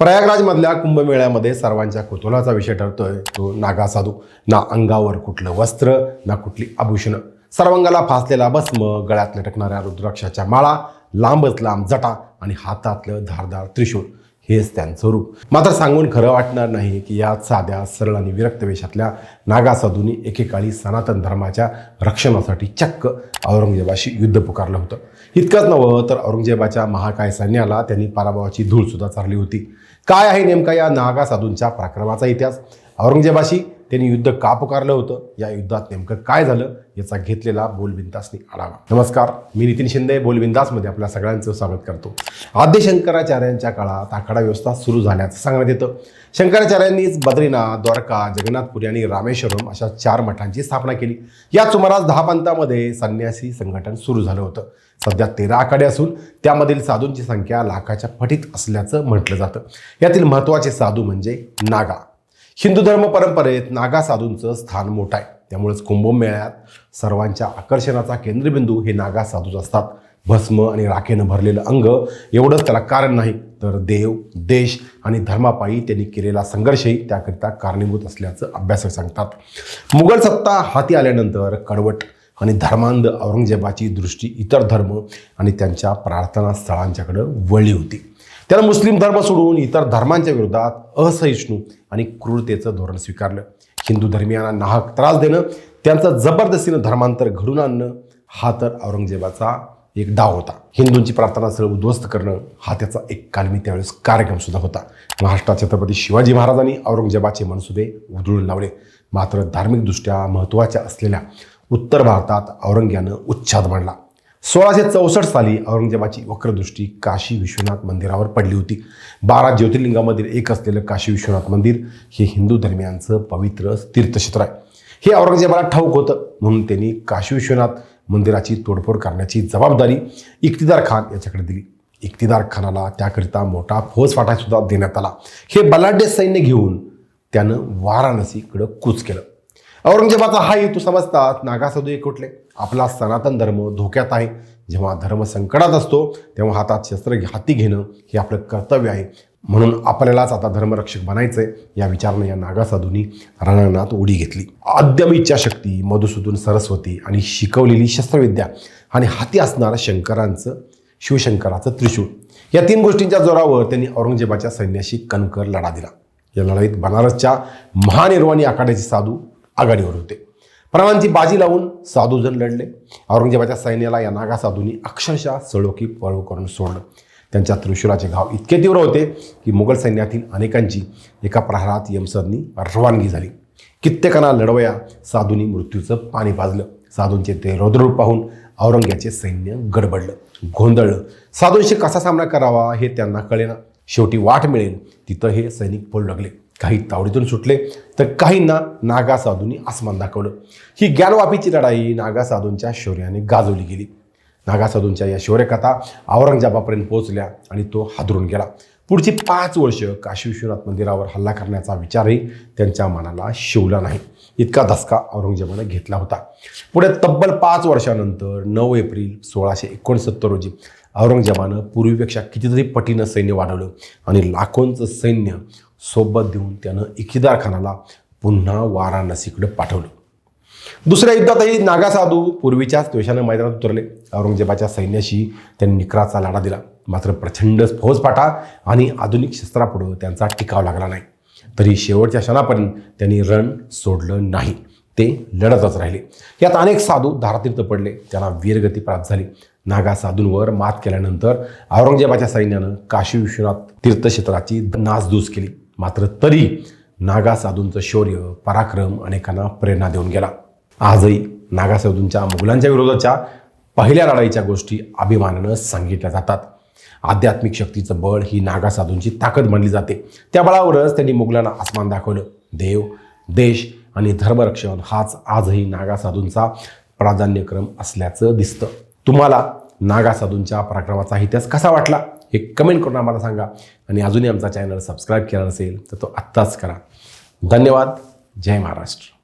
प्रयागराजमधल्या कुंभमेळ्यामध्ये सर्वांच्या कुतूहलाचा विषय ठरतोय. तो नागा साधू ना अंगावर कुठलं वस्त्र ना कुठली आभूषणं. सर्वांगाला फासलेला भस्म गळ्यात लटकणाऱ्या रुद्राक्षाच्या माळा लांबच लांब जटा आणि हातातलं धारदार त्रिशूळ. हेच त्यांचं रूप. मात्र सांगून खरं वाटणार नाही की या साध्या सरळ आणि विरक्त वेशातल्या नागा साधूंनी एकेकाळी सनातन धर्माच्या रक्षणासाठी चक्क औरंगजेबाशी युद्ध पुकारलं होतं. इतकंच नवं तर औरंगजेबाच्या महाकाय सैन्याला त्यांनी पराभवाची धूळ सुद्धा चारली होती. काय आहे नेमका या नागा साधूंच्या पराक्रमाचा इतिहास? औरंगजेबाशी त्यांनी युद्ध का पुकारलं होतं? या युद्धात नेमकं काय झालं? याचा घेतलेला बोलबिंदासनी आढावा. नमस्कार मी नितीन शिंदे बोलबिंदासमध्ये आपल्या सगळ्यांचं स्वागत करतो. आद्य शंकराचार्यांच्या काळात आखाडा व्यवस्था सुरू झाल्याचं सांगण्यात येतं. शंकराचार्यांनीच बद्रीनाथ द्वारका जगन्नाथपुरी आणि रामेश्वरम अशा चार मठांची स्थापना केली. या सुमारास दहा पंतामध्ये संन्यासी संघटन सुरू झालं होतं. सध्या तेरा आखाडे असून त्यामधील साधूंची संख्या लाखाच्या फटीत असल्याचं म्हटलं जातं. यातील महत्त्वाचे साधू म्हणजे नागा. हिंदू धर्म परंपरेत नागा साधूंचं स्थान मोठं आहे. त्यामुळेच कुंभमेळ्यात सर्वांच्या आकर्षणाचा केंद्रबिंदू हे नागा साधूच असतात. भस्म आणि राखेनं भरलेलं अंग एवढंच त्याला कारण नाही तर देव देश आणि धर्मापायी त्यांनी केलेला संघर्षही त्याकरिता कारणीभूत असल्याचं अभ्यासक सांगतात. मुघल सत्ता हाती आल्यानंतर कडवट आणि धर्मांध औरंगजेबाची दृष्टी इतर धर्म आणि त्यांच्या प्रार्थना स्थळांच्याकडं वळली होती. त्यानं मुस्लिम धर्म सोडून इतर धर्मांच्या विरोधात असहिष्णू आणि क्रूरतेचं धोरण स्वीकारलं. हिंदू धर्मियांना नाहक त्रास देणं त्यांचं जबरदस्तीनं धर्मांतर घडून आणणं हा तर औरंगजेबाचा एक डाव होता. हिंदूंची प्रार्थना स्थळ उद्ध्वस्त करणं हा त्याचा एक कालमी त्यावेळेस कार्यक्रम सुद्धा होता. महाराष्ट्रात छत्रपती शिवाजी महाराजांनी औरंगजेबाचे मनसुबे उधळून लावले. मात्र धार्मिकदृष्ट्या महत्त्वाच्या असलेल्या उत्तर भारतात औरंग्यानं उच्छाद मांडला. सोळाशे चौसष्ट साली औरंगजेबाची वक्रदृष्टी काशी विश्वनाथ मंदिरावर पडली होती. बारा ज्योतिर्लिंगामधील एक असलेलं काशी विश्वनाथ मंदिर हे हिंदू धर्मियांचं पवित्र तीर्थक्षेत्र आहे. हे औरंगजेबाला ठाऊक होतं. म्हणून त्यांनी काशी विश्वनाथ मंदिराची तोडफोड करण्याची जबाबदारी इक्तिदार खान याच्याकडे दिली. इक्तिदार खानाला त्याकरिता मोठा फौजफाटा सुद्धा देण्यात आला. हे बलाढ्य सैन्य घेऊन त्यानं वाराणसीकडं कूच केलं. औरंगजेबाचा हा हेतू समजतात. नागासाधू एक कुठले? आपला सनातन धर्म धोक्यात आहे. जेव्हा धर्म संकटात असतो तेव्हा हातात शस्त्र हाती घेणं हे आपलं कर्तव्य आहे. म्हणून आपल्यालाच आता धर्मरक्षक बनायचंय. या विचारानं या नागासाधूंनी रणांगणात उडी घेतली. अद्यम इच्छाशक्ती मधुसूदन सरस्वती आणि शिकवलेली शस्त्रविद्या आणि हाती असणारं शंकरांचं शिवशंकराचं त्रिशूळ. या तीन गोष्टींच्या जोरावर त्यांनी औरंगजेबाच्या सैन्याशी कणकर लढा दिला. या लढाईत बनारसच्या महानिर्वाणी आखाड्याचे साधू आघाडीवर होते. प्राणांची बाजी लावून साधू जण लढले. औरंगजेबाच्या सैन्याला या नागा साधूंनी अक्षरशः सळोकी पळव करून सोडलं. त्यांच्या त्रिशुराचे घाव इतके तीव्र होते की मुघल सैन्यातील अनेकांची एका प्रहारात यमसदनी रवानगी झाली. कित्येकांना लढवया साधूंनी मृत्यूचं पाणी पाजलं साधूंचे ते रौद्ररूप पाहून औरंग्याचे सैन्य गडबडलं. गोंधळलं. साधूंशी कसा सामना करावा हे त्यांना कळेना. शेवटी वाट मिळेल. तिथं हे सैनिक पळू लागले. काही तावडीतून सुटले तर काहींना नागा साधूंनी आसमान दाखवलं. ही ज्ञानवापीची लढाई नागा साधूंच्या शौर्याने गाजवली गेली. नागा साधूंच्या या शौर्यकथा औरंगजेबापर्यंत पोहोचल्या आणि तो हादरून गेला. पुढची पाच वर्ष काशी विश्वनाथ मंदिरावर हल्ला करण्याचा विचारही त्यांच्या मनाला शिवला नाही. इतका धसका औरंगजेबाने घेतला होता. पुढे तब्बल पाच वर्षानंतर नऊ एप्रिल सोळाशे एकोणसत्तर रोजी औरंगजेबानं पूर्वीपेक्षा कितीतरी पटीनं सैन्य वाढवलं आणि लाखोंचं सैन्य सोबत देऊन त्यानं इकिदार खानाला पुन्हा वाराणसीकडे पाठवलं. दुसऱ्या युद्धातही नागा साधू पूर्वीच्याच द्वेषानं मैदानात उतरले. औरंगजेबाच्या सैन्याशी त्यांनी निकराचा लढा दिला. मात्र प्रचंड फौजपाटा आणि आधुनिक शस्त्रापुढं त्यांचा टिकाव लागला नाही. तरी शेवटच्या क्षणापर्यंत त्यांनी रण सोडलं नाही. ते लढतच राहिले. यात अनेक साधू धारातीर्थ पडले. त्यांना वीरगती प्राप्त झाली. नागा साधूंवर मात केल्यानंतर औरंगजेबाच्या सैन्यानं काशी विश्वनाथ तीर्थक्षेत्राची नासधूस केली. मात्र तरी नागा साधूंचं शौर्य पराक्रम अनेकांना प्रेरणा देऊन गेला. आजही नागा साधूंच्या मुघलांच्या विरोधाच्या पहिल्या लढाईच्या गोष्टी अभिमानानं सांगितल्या जातात. आध्यात्मिक शक्तीचं बळ ही नागा साधूंची ताकद मानली जाते. त्या बळावरच त्यांनी मुघलांना आसमान दाखवलं. देव देश आणि धर्मरक्षण हाच आजही नागा साधूंचा प्राधान्यक्रम असल्याचं दिसतं. तुम्हाला नागा साधूंच्या पराक्रमाचा इतिहास कसा वाटला? हे कमेंट करून आम्हाला सांगा. आणि अजूनही आमचा चॅनल सबस्क्राईब केला नसेल तर तो आत्ताच करा. धन्यवाद. जय महाराष्ट्र.